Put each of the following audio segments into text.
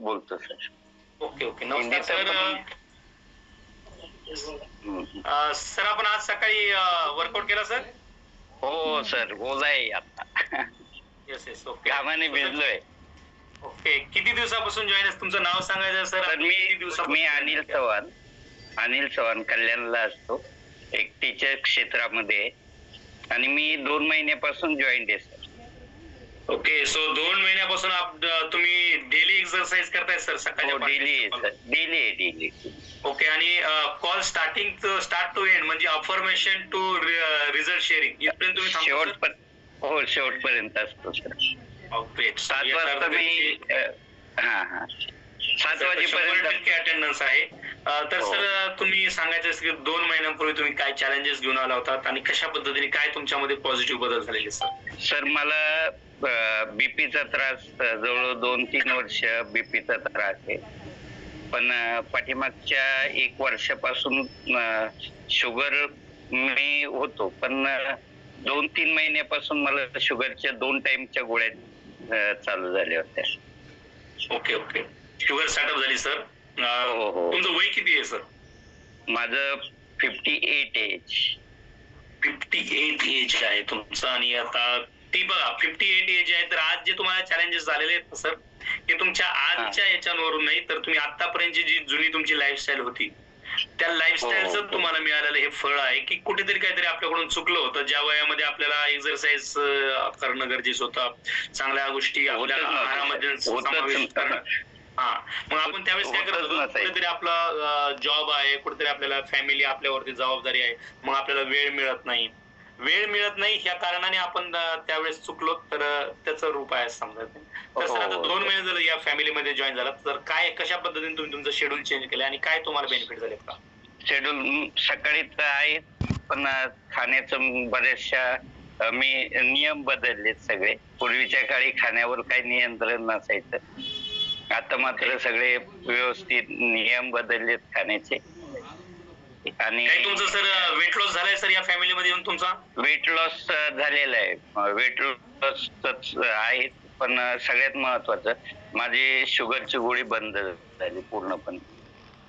बोलतो. Sir okay. Okay नमस्कार sir. Sir आपण आज सकाळी वर्कआउट केला सर? हो सर. बोलाय आता. Yes yes okay. कामाने भिजलोय. ओके. किती दिवसापासून जॉईन आहे तुमचं नाव सांगायचं सर? मी मी अनिल आहे? चव्हाण. अनिल चव्हाण कल्याणला असतो. एक टीचर क्षेत्रामध्ये. आहे. आणि मी दोन महिन्यापासून जॉईंट आहे सर. ओके सो दोन महिन्यापासून आप- तुम्ही डेली एक्सरसाइज करताय सर सकाळच्या हो डेली डेली डेली ओके आणि call starting start to end म्हणजे अफर्मेशन टू रिझल्ट शेअरिंग इथपर्यंत तुम्ही थांबता, शेवट sir? पण हो शेवटपर्यंत असतो सर great. सात वाजता मी अ, हा हा. सात वाजेपर्यंत टक्के अटेंडन्स आहे. तर हो. सर तुम्ही सांगायचं की दोन महिन्यांपूर्वी तुम्ही काय चॅलेंजेस घेऊन आला होतात आणि कशा पद्धतीने काय तुमच्यामध्ये पॉझिटिव्ह बदल झालेले सर सर मला बीपीचा त्रास जवळ दोन तीन वर्ष बीपीचा त्रास आहे. पण पाठीमागच्या एक वर्षापासून शुगर मी होतो. पण दोन तीन महिन्यापासून मला शुगरच्या दोन टाइमच्या गोळ्या चालू झाल्या होत्या. Okay okay. शुगर स्टार्टअप झाली सर हो, हो. तुमचं वय किती आहे सर माझं fifty eight age fifty eight age आहे तुमचं आणि आता ती बघा फिफ्टी एट एज आहे तर आज जे तुम्हाला चॅलेंजेस झालेले आहेत सर ते तुमच्या आजच्या याच्यावरून नाही तर तुम्ही आतापर्यंतची जी जुनी तुमची लाईफस्टाईल होती त्या हो, हो. लाईफस्टाईलचं तुम्हाला मिळालेलं हे फळ आहे की कुठेतरी काहीतरी आपल्याकडून चुकलं होतं ज्या वयामध्ये आपल्याला एक्सरसाइज करणं गरजेचं होतं चांगल्या गोष्टी आपल्या. आहारामध्ये समावेश. करणं हा मग आपण त्यावेळेस काय नसायचं. कुठेतरी आपला जॉब आहे कुठेतरी आपल्याला फॅमिली आपल्यावरती जबाबदारी आहे. मग आपल्याला वेळ मिळत नाही. वेळ मिळत नाही ह्या कारणाने आपण त्यावेळेस चुकलो तर त्याचं रूप आहे समजा तर सर आता हो. दोन महिने जर या फॅमिलीमध्ये जॉईन झाला तर काय कशा पद्धतीने तुम्ही तुमचं शेड्यूल चेंज केलं आणि काय तुम्हाला बेनिफिट झालेत का? शेड्यूल सकाळी तर आहे पण खाण्याचं बऱ्याचशा मी नियम बदललेत सगळे. पूर्वीच्या काळी खाण्यावर काही नियंत्रण नसायचं. आता मात्र सगळे व्यवस्थित नियम बदललेत खाण्याचे आणि तुमचं सर वेट लॉस झालाय सर या फॅमिलीमध्ये येऊन तुमचा? वेट लॉस झालेला आहे. वेट लॉस आहे पण सगळ्यात महत्वाचं माझी शुगरची गोळी बंद झाली पूर्णपणे.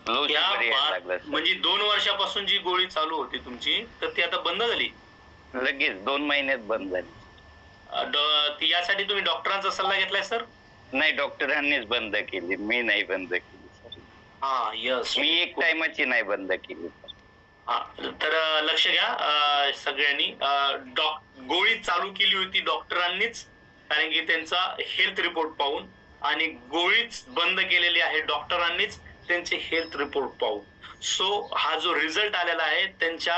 लो या शुगर यायला बात- लागलं sir. म्हणजे दोन वर्षापासून जी गोळी चालू होती तुमची तर ती आता बंद झाली? लगेच दोन महिन्यात बंद झाली. अ, ड- ती यासाठी तुम्ही डॉक्टरांचा सल्ला घेतलाय सर? नाही डॉक्टरांनीच बंद केली. मी नाही बंद केली हा यस मी एक टायमाची नाही बंद केली हा तर अ, लक्ष घ्या अ, सगळ्यांनी. अ, डॉक गोळी चालू केली होती डॉक्टरांनीच कारण की त्यांचा हेल्थ रिपोर्ट पाहून. आणि गोळीच बंद केलेली आहे डॉक्टरांनीच त्यांचे हेल्थ रिपोर्ट पाहून सो हा जो रिझल्ट आलेला आहे त्यांच्या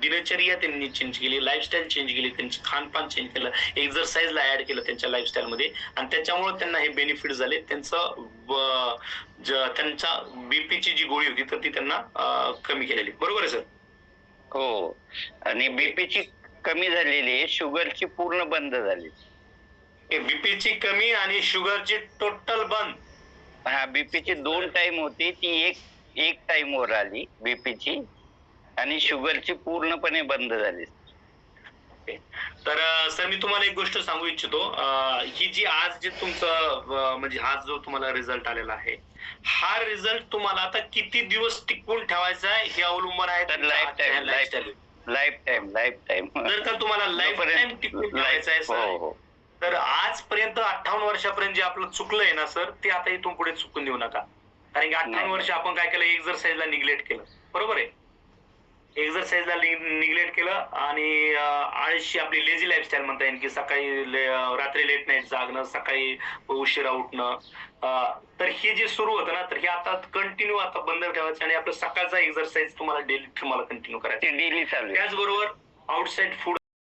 दिनचर्या त्यांनी चेंज केली लाईफस्टाईल चेंज केली त्यांची खानपान चेंज केलं एक्झरसाईजला ऍड केलं त्यांच्या लाईफस्टाईल मध्ये. आणि त्याच्यामुळे त्यांना हे बेनिफिट झाले. त्यांचं त्यांच्या बीपीची जी गोळी होती तर ती त्यांना कमी केलेली. बरोबर आहे सर? हो. आणि बीपीची कमी झालेली आहे शुगरची पूर्ण बंद झाली. बीपीची कमी आणि शुगरची टोटल बंद. हा बीपीची दोन टाइम होती ती एक एक टाइम वर आली बीपीची आणि शुगरची पूर्णपणे बंद झाली. तर सर मी तुम्हाला एक गोष्ट सांगू इच्छितो. ही जी आज जे तुमचं म्हणजे हा जो तुम्हाला रिझल्ट आलेला आहे हा रिझल्ट तुम्हाला आता किती दिवस टिकवून ठेवायचा आहे हे अवलंबून आहे तर लाईफ टाइम आजच्या life lifestyle. Life time life time जर का तुम्हाला लाईफ टाइम टिकवून ठेवायचं आहे हो सर. हो. तर आजपर्यंत अठ्ठावन्न वर्षापर्यंत जे आपलं चुकलंय ना सर ते आता इथून पुढे चुकून देऊ नका. कारण की अठ्ठावन्न. वर्ष आपण काय केलं एक्झरसाईजला निग्लेक्ट केलं. बरोबर आहे? एक्झरसाईजला निग्लेक्ट केलं आणि आळशी आपली लेझी लाईफस्टाईल म्हणता येईल की सकाळी ले- रात्री लेट नाईट जागणं सकाळी उशिरा उठणं तर हे जे सुरू होतं ना तर हे आता कंटिन्यू आता बंद ठेवायचं आणि आपलं सकाळचा एक्झरसाईज तुम्हाला डेली तुम्हाला कंटिन्यू करायचा. त्याचबरोबर आउटसाईड फूड